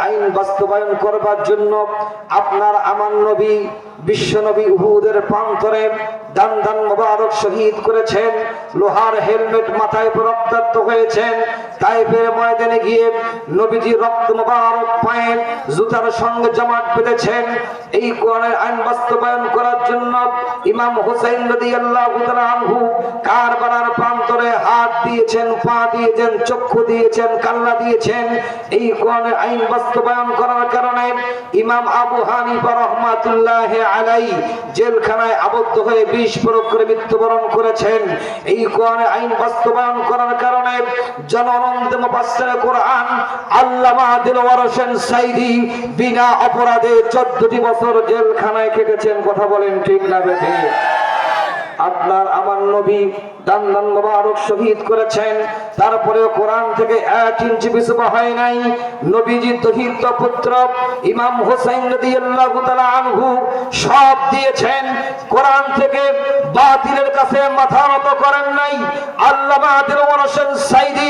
আইন বাস্তবায়ন করবার জন্য আপনার আমার নবী বিশ্ব নবী উহুদের প্রান্তরে দান দান মোবারক শহীদ করেছেন, লোহার হেলমেট মাথায় রক্তাক্ত হয়েছেন, তাইফের ময়দানে গিয়ে নবীজি রক্ত মোবারক জুতার সঙ্গে জমাট বেঁধেছেন। এই কোরআনের আইন বাস্তবায়ন করার জন্য ইমাম তাআলা আনহু প্রান্তরে হাত দিয়েছেন, পা দিয়েছেন, চক্ষু দিয়েছেন কাল্লা দিয়েছেন। এই কোরআনের আইন বাস্তবায়ন করার কারণে ইমাম আবু হানিফা রহমাতুল্লাহ আলাই জেলখানায় আবদ্ধ হয়ে বিষ প্রয়োগ করে মৃত্যুবরণ করেছেন। এই কোরআনে আইন বাস্তবায়ন করার কারণে জননন্দ মুফাসসির কোরআন আল্লামা দিলওয়ার হোসেন সাইদি বিনা অপরাধে 14টি বছর জেলখানায় কেটেছেন। কথা বলেন ঠিক না বেঠে। আপনার, আমার নবী করেছেন। তারপরেও থেকে এক ইঞ্চি হয় নাই। পুত্র ইমাম সব দিয়েছেন। থেকে বাতিলের কাছে মাথা করেন নাই। সাইদি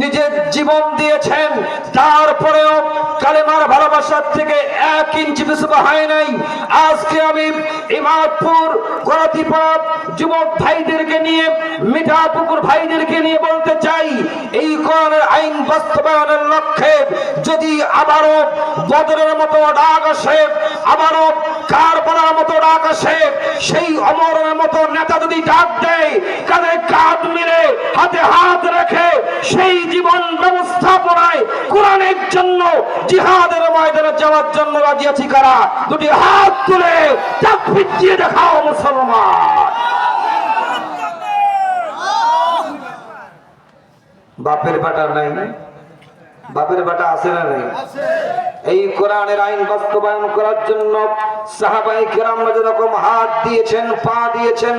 নিজের জীবন দিয়েছেন। তারপরেও কালেমার ভালোবাসার থেকে এক ইঞ্চি বিশুভ হয় নাই। আজকে আমি ইমাদপুর যুবক ভাইদেরকে নিয়ে মিঠাপুকুর ভাইদেরকে নিয়ে বলতে চাই, এই কোরআনের আইন বাস্তবায়নের লক্ষ্যে যদি আবারও বদরের মতো ডাক আসে, আবারও কারবালার মতো ডাক আসে, সেই অমরের মতো নেতা যদি ডাক দেয়, কাঁধে কাঁধ মিলে হাতে হাত রেখে সেই জীবন ব্যবস্থাপনায়, কোরআনের জন্য, জিহাদের ময়দানে যাওয়ার জন্য রাজি আছি কারা? দুটি হাত তুলে চাপ পিছিয়ে দেখাও মুসলমান। বাপের বেটা নাই বাপের বেটা আছে না নাই? এই কোরআনের আইন বাস্তবায়ন করার জন্য যেরকম হাত দিয়েছেন, পা দিয়েছেন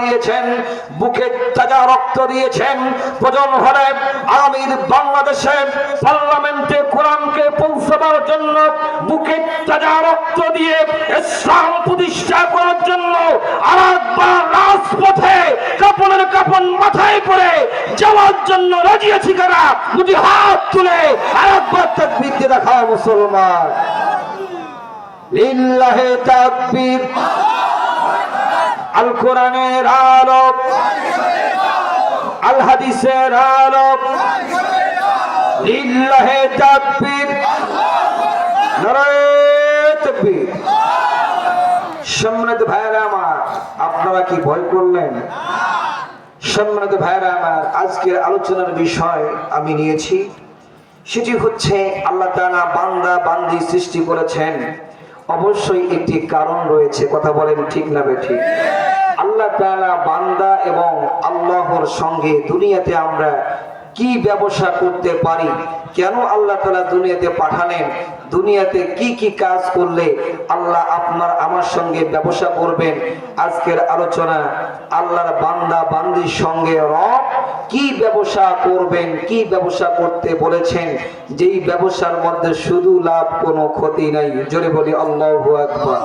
দিয়েছেন, বুকে তাজা রক্ত দিয়েছেন আমির বাংলাদেশে পার্লামেন্টে কোরআনকে পৌঁছাবার জন্য, বুকে তাজা রক্ত দিয়ে ইসলাম প্রতিষ্ঠা করার জন্য আরেকবার রাজপথে কাপড়ের কাপড় মাথায় পরে যাওয়ার জন্য রাজি আছি কারা? দুটি হাত তুলে আরেকবার তাকবীর দিয়ে দেখা মুসলমান। আল কোরআনের আলো হাদিসের লিল্লাহে তাকবীর। ভাইরা আমার, আপনারা কি ভয় করলেন? সম্মানিত ভাইরা আমার আজকের আলোচনার বিষয় আমি নিয়েছি। সেটি হচ্ছে আল্লাহ তাআলা বান্দা বান্দি সৃষ্টি করেছেন। অবশ্যই একটি কারণ রয়েছে, কথা বলেন ঠিক না বেঠিক আল্লাহ তাআলা বান্দা এবং আল্লাহর সঙ্গে দুনিয়াতে আমরা কি ব্যবসা করতে পারি? কেন আল্লাহ তালা দুনিয়াতে পাঠালেন? দুনিয়াতে কি কি কাজ করলে আল্লাহ আপনার, আমার সঙ্গে ব্যবসা করবেন? আজকের আলোচনা আল্লাহর বান্দা, বান্দির সঙ্গে রব কি ব্যবসা করবেন, কি ব্যবসা করতে বলেছেন, যেই ব্যবসার মধ্যে শুধু লাভ কোনো ক্ষতি নাই। জোরে বলি, আল্লাহু আকবার।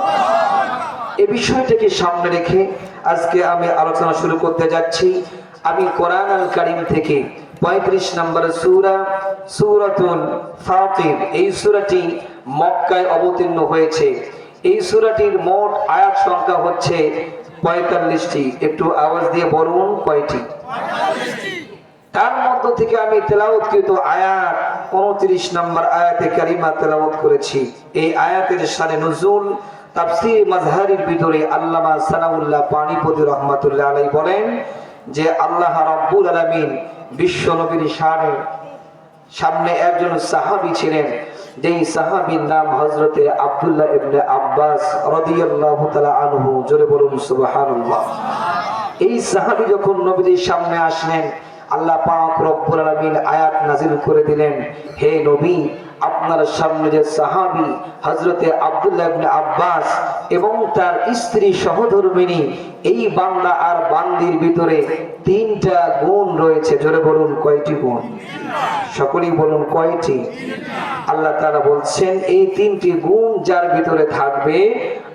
এই বিষয়টাকে সামনে রেখে আজকে আমি আলোচনা শুরু করতে যাচ্ছি। আমি কোরআন আল কারিম থেকে পঁয়ত্রিশ নম্বর সুরা সুরাতুল ফাতির এই সুরাটি মক্কায় অবতীর্ণ হয়েছে। এই সুরাটির মোট আয়াত সংখ্যা হচ্ছে পঁয়তাল্লিশটি একটু আওয়াজ দিয়ে বলুন কয়টি? তার মধ্য থেকে আমি তেলাওয়াতকৃত আয়াত উনত্রিশ নম্বর আয়াতে কারিমা তেলাওয়াত করেছি। এই আয়াতের সানে নজরুল তাফসির মাজহারির ভিতরে আল্লামা সানাউল্লাহ পানিপতি রহমাতুল্লাহ আলাই বলেন যে আল্লাহ রাব্বুল আলামিন বিশ্ব নবীর সামনে একজন সাহাবী ছিলেন। যেই সাহাবীর নাম হযরতে আব্দুল্লাহ ইবনে আব্বাস রাদিয়াল্লাহু তাআলা আনহু, জোরে বলুন সুবহানাল্লাহ। এই সাহাবী যখন নবীর সামনে আসলেন, আল্লাহ পাক রব্বুল আলামিন আয়াত নাজিল করে দিলেন, হে নবী আপনার সামনে যে সাহাবি হজরতে আবদুল্লাহ আব্বাস এবং তার স্ত্রী সহধর্মিনী, এই বান্দা আর বান্দির ভিতরে তিনটা গুণ রয়েছে। জোরে বলুন, কয়টি গুণ? সকলেই বলুন, কয়টি? আল্লাহ তারা বলছেন, এই তিনটি গুণ যার ভিতরে থাকবে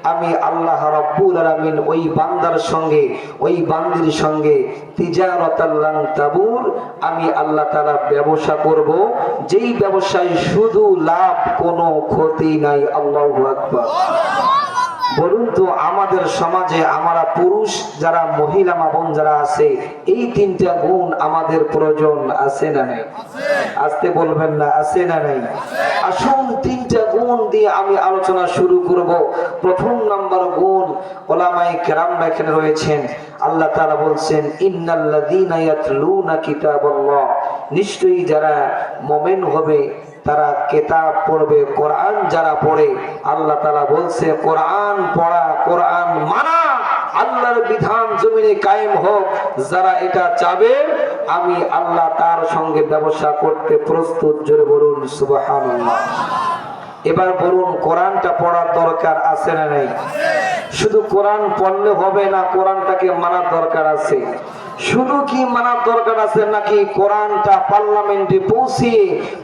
আমি আল্লাহ রব্বুল আলামিন ওই বান্দার সঙ্গে, ওই বান্দির সঙ্গে তিজারাতাল্লান তাবুর, আমি আল্লাহ তারা ব্যবসা করব। যেই ব্যবসায় শুধু লাভ, কোনো ক্ষতি নাই। আল্লাহ আকবার। বলুন তো আমাদের সমাজে আমরা পুরুষ, যারা মহিলা মা বোন যারা আছে, এই তিনটা গুণ আমাদের প্রয়োজন, আছে না নাই? আসতে বলবেন না, আছে না নাই? আসুন তিনটা গুণ দিয়ে আমি আলোচনা শুরু করব। প্রথম নাম্বার গুণ ওলামাই কেরামরা এখানে রয়েছেন। আল্লাহ তাআলা বলছেন, ইন্নাল্লাযীনা ইয়াতলুনা কিতাবাল্লাহ। নিশ্চয়ই যারা মুমিন হবে তারা কেতাব পড়বে, কোরআন যারা পড়ে, আল্লাহ তালা বলছে, কোরআন পড়া, কোরআন মানা, আল্লাহর বিধান জমিনে কায়েম হোক, যারা এটা চাবে, আমি আল্লাহ তার সঙ্গে ব্যবসা করতে প্রস্তুত। জোরে বলুন সুবাহান এবার বলুন, কোরআনটা পড়ার দরকার আছে না নাই? শুধু কোরআন পড়লে হবে না, কোরআনটাকে মানার দরকার আছে। শুধু কি মানার দরকার আছে নাকি কোরআনটা পার্লামেন্টে পৌঁছিয়ে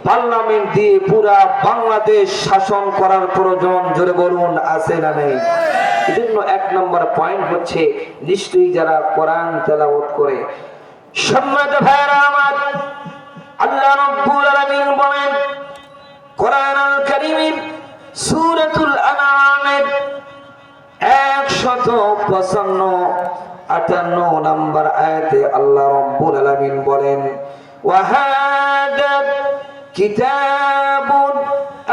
পার্লামেন্ট দিয়ে পুরা বাংলাদেশ শাসন করার প্রয়োজন জোরে বলুন, আছে না নেই? এজন্য এক নম্বর পয়েন্ট হচ্ছে নিশ্চয়ই যারা কোরআন তেলাওয়াত করে। সম্মানিত ভাইরা আমার, আল্লাহ রাব্বুল আলামিন বলেন কোরআন আল কারীমের সূরাতুল পঁচান্ন আটান্ন নাম্বার আয়াতে আল্লাহ রব্বুল আলামিন বলেন ওয়াহাদা কিতাবুন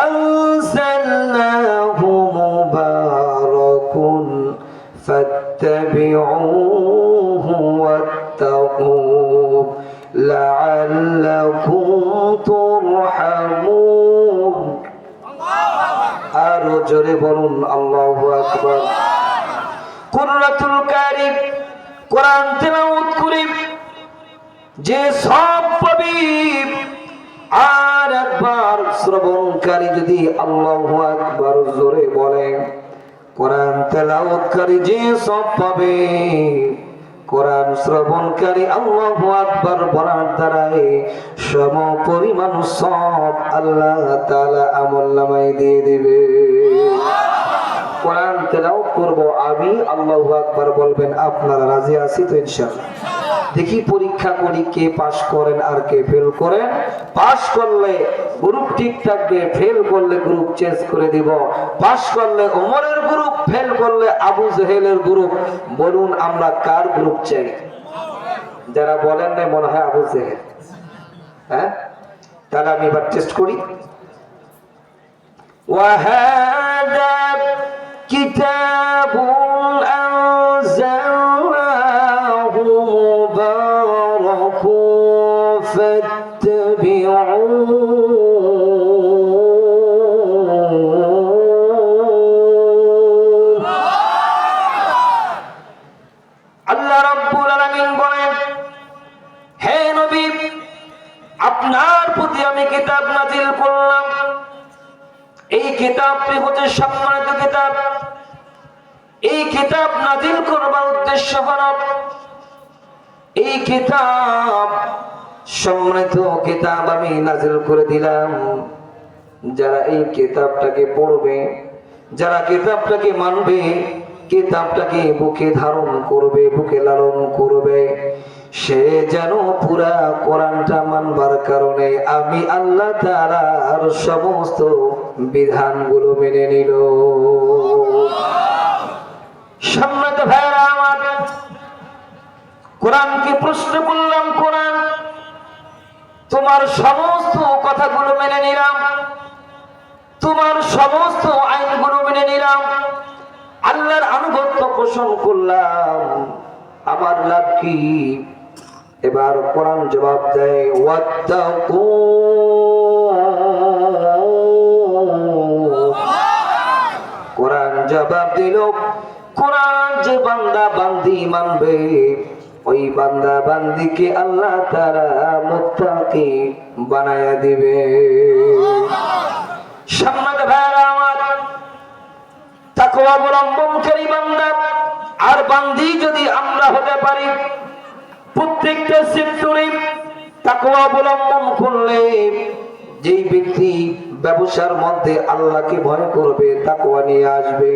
আনসালনাহু মুবারাকুন فاتبعوه واتقوا لعلكم ترحمون আরো জোরে বলুন আল্লাহু আকবার কুররাতুল কারি কোরআন তেলাওয়াত করি। যে সব পাবি আর একবার শ্রবণকারী যদি আল্লাহু আকবার জোরে বলে কোরআন তেলাওয়াতকারী যে সব পাবে। কোরআন শ্রবণকারী আল্লাহু আকবার বলার দ্বারাই সম পরিমাণ সব আল্লাহ তাআলা আমল নামায় দিয়ে দিবে। কোরআন তেলাও করব আমি আল্লাহ আকবার বলবেন, আপনারা রাজি আছি তো ইনশাআল্লাহ। দেখি পরীক্ষা করি কে পাশ করেন আর কে ফেল করেন। পাশ করলে গ্রুপ ঠিক থাকবে ফেল করলে গ্রুপ চেঞ্জ করে দিব। পাশ করলে ওমরের গ্রুপ ফেল করলে আবু জেহেলের গ্রুপ বলুন, আমরা কার গ্রুপ চাই? যারা বলেন না মনে হয় আবু জেহেল। হ্যাঁ? তাহলে আমি এবার টেস্ট করি। ওয়াহাদা كتاب أنزلناه مبارك فاتبعوه আল্লাহ রাব্বুল আলামিন বলেন হে নবী আপনার প্রতি আমি কিতাব নাজিল করলাম এই কিতাবটি হচ্ছে সম্মানিত কিতাব এই কিতাব নাজিল করবার উদ্দেশ্য হল, এই কিতাব, সম্মানিত কিতাব আমি নাজিল করে দিলাম। যারা এই কিতাবটাকে পড়বে, যারা কিতাবটাকে মানবে, কিতাবটাকে বুকে ধারণ করবে, বুকে লালন করবে, সে যেন পুরা কোরআনটা মানবার কারণে আমি আল্লাহ তাআলার সমস্ত বিধানগুলো মেনে নিল। সম্মানিত ভাইরা আমার কোরআনকে প্রশ্ন করলাম, কোরআন। তোমার সমস্ত কথাগুলো মেনে নিলাম। তোমার সমস্ত আইনগুলো মেনে নিলাম। আল্লাহর আনুগত্য পোষণ করলাম। আমার লাভ কি? এবার কোরআন জবাব দেয় কোরআন জবাব দিল কোরআন যে বান্দা বান্দি মানবে, ওই বান্দা বান্দিকে আল্লাহ তারা মুত্তাকি বানায়া দিবে। সম্মানিত ভাইরা আমার, তাকওয়া অবলম্বনকারী বান্দা। আর বান্দি যদি আমরা হতে পারি, প্রত্যেকটা সেক্টরে তাকওয়া অবলম্বন করলে যেই ব্যক্তি ব্যবসার মধ্যে আল্লাহকে ভয় করবে, তাকওয়া নিয়ে আসবে।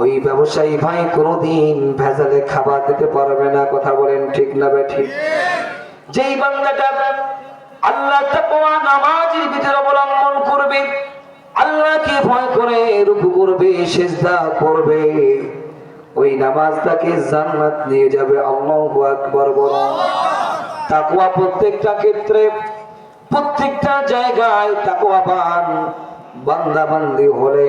ওই ব্যবসায়ী ভাই কোনোদিন ভেজালে খাবার দিতে পারবে না, কথা বলেন ঠিক না ঠিক? যেই বান্দাটা আল্লাহ তাকওয়া নামাজের ভিতরে অবলম্বন করবে, আল্লাহকে ভয় করে রুকু করবে, সেজদা করবে, ওই নামাজ তাকে জান্নাত নিয়ে যাবে, আল্লাহু আকবার বলো। তাকওয়া প্রত্যেকটা ক্ষেত্রে, প্রত্যেকটা জায়গায় তাকওয়াবান বান্দা বান্দি হলে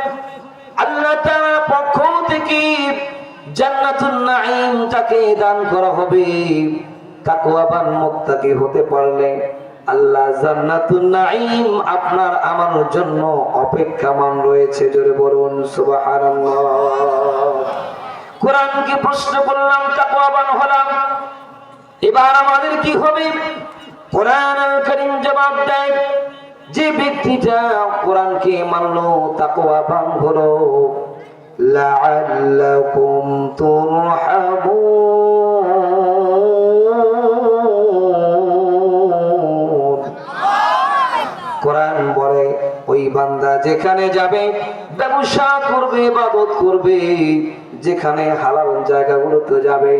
জান্নাতুন তাকে দান করা হবে, তাকওয়াবান মুত্তাকি হতে পারলে আল্লাহ জান্নাতুন নাঈম আপনার আমার জন্য অপেক্ষামান রয়েছে। জোরে বলুন, সুবহানাল্লাহ। কোরআনকে প্রশ্ন করলাম, তাকওয়াবান হলাম। এবার আমাদের কি হবে? কোরআন আল করিম জবাব দেয়, যে ব্যক্তিটা কোরআনকে মানলো, তাকওয়াবান হলো। লাআল্লাকুম তুরহামুন কোরআন বলে, ওই বান্দা যেখানে যাবে, ব্যবসা করবে, ইবাদত করবে, যেখানে হালাল জায়গাগুলোতে যাবে,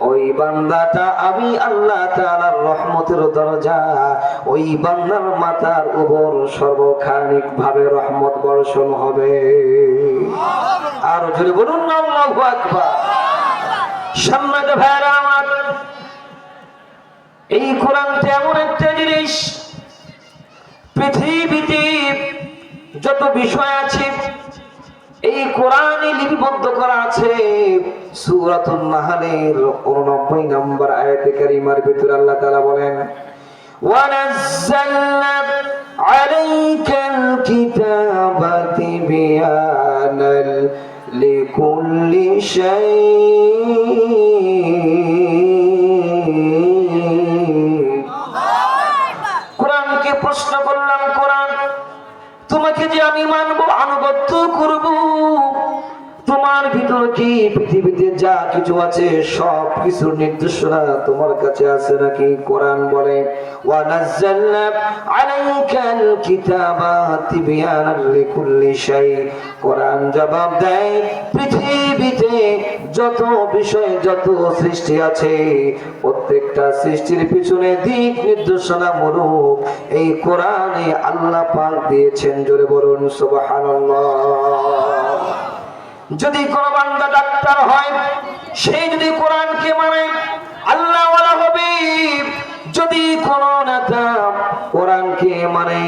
ওই বান্দাটা আমি আল্লাহ তাআলার রহমতের দরজা, ওই বান্দার মাথার উপর সর্বখানিক ভাবে রহমত বর্ষণ হবে। আরও ধরে বলুন আল্লাহু আকবার। সম্মানিত ভাইরা আমার, এই কোরআনটা এমন একটা জিনিস, পৃথিবীতে যত বিষয় আছে, এই কোরআনে লিপিবদ্ধ করা আছে। সুরাতুল নাহালের 89 নম্বর আয়াতে কারিমার ভিতর আল্লাহ তাআলা বলেন, ওয়ানাজ্জালনা আলাইকাল কিতাবা বিয়ানাল لكل شيء কি পৃথিবীতে যা কিছু আছে, সব কিছুর নির্দেশনা তোমার কাছে আছে নাকি? কোরআন বলে, ওয়ানাজ্জালনা আলাইকাল কিতাবা তিবয়ানাল লিকুল্লি শাই। কোরআন জবাব দেয়, পৃথিবীতে যত বিষয়, যত সৃষ্টি আছে, প্রত্যেকটা সৃষ্টির পিছনে দিক নির্দেশনা মূলক। এই কোরআনে আল্লাহ পাক দিয়েছেন। জোরে বলুন, সুবহানাল্লাহ। যদি কোন বান্দা ডাক্তার হয় সেই যদি কোরআনকে মানে আল্লাহ হবে যদি কোন নেতা কোরআনকে মানে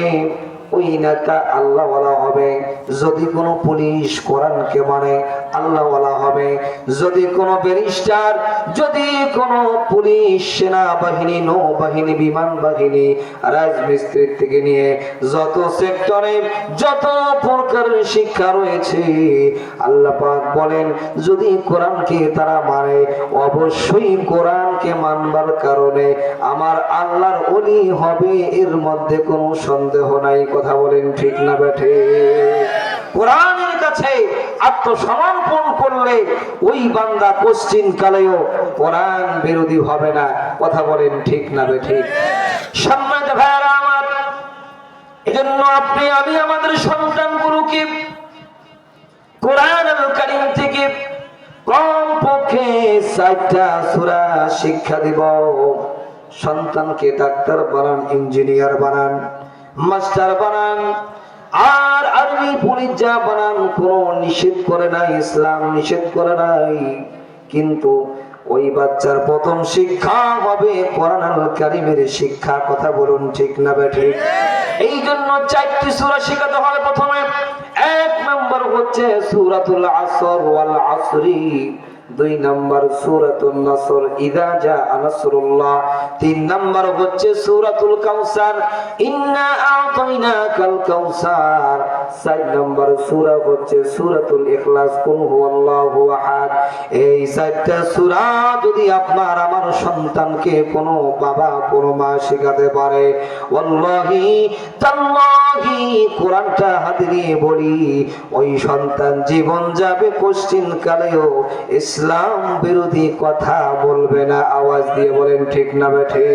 ওই নেতা আল্লাহ হবে। যদি কোনো পুলিশ কোরআনকে মানে হবে। যদি কোনো ব্যারিস্টার, যদি কোনো পুলিশ সেনাবাহিনী, নৌবাহিনী বিমান বাহিনী রাজমিস্ত্রির থেকে নিয়ে যত সেক্টরে যত শিক্ষা রয়েছে, আল্লাহ পাক বলেন, যদি কোরআনকে তারা মানে অবশ্যই কোরআনকে মানবার কারণে আমার আল্লাহর অলি হবে, এর মধ্যে কোনো সন্দেহ নাই। কথা বলেন ঠিক না বেঠে কোরআনের কাছে আত্মসমর্পণ করলে ওই বান্দা পশ্চিম কালেও কোরআন বিরোধী হবে না। কথা বলেন ঠিক না বেঠে সম্মানিত আমার, এজন্য আপনি, আমি, আমাদের কোরআন থেকে কম পক্ষে চারটা সূরা শিক্ষা দিব। সন্তানকে ডাক্তার বানান, ইঞ্জিনিয়ার বানান মাস্টার বানান। আর আরবি পুলিশ যা বানান, কোন নিষেধ করে নাই, ইসলাম নিষেধ করে নাই। কিন্তু ওই বাচ্চার প্রথম শিক্ষা হবে কোরআন কারিমের শিক্ষা, কথা বলুন ঠিক না বেঠিক এই জন্য চারটি সূরা শেখাতে হবে প্রথমে। এক নম্বর হচ্ছে সূরাতুল আসর ওয়াল আসরি। দুই নম্বর সূরাতুন নাসর, ইদা জা নাসরুল্লাহ তিন নম্বর হচ্ছে সূরাতুল কাউসার ইন্না আতাইনাকাল কাউসার চার নম্বর সূরা হচ্ছে সূরাতুল ইখলাস, কুল হুয়াল্লাহু আহাদ এই চারটা সূরা যদি আপনার আমার সন্তানকে কোনো বাবা, কোনো মা শেখাতে পারে, ওয়াল্লাহি তাল্লাহি কোরআনটা হাতে নিয়ে বলি, ওই সন্তান জীবন যাবে পশ্চিম কালেও ইসলাম বিরোধী কথা বলবে না আওয়াজ দিয়ে বলেন ঠিক না বেঠে।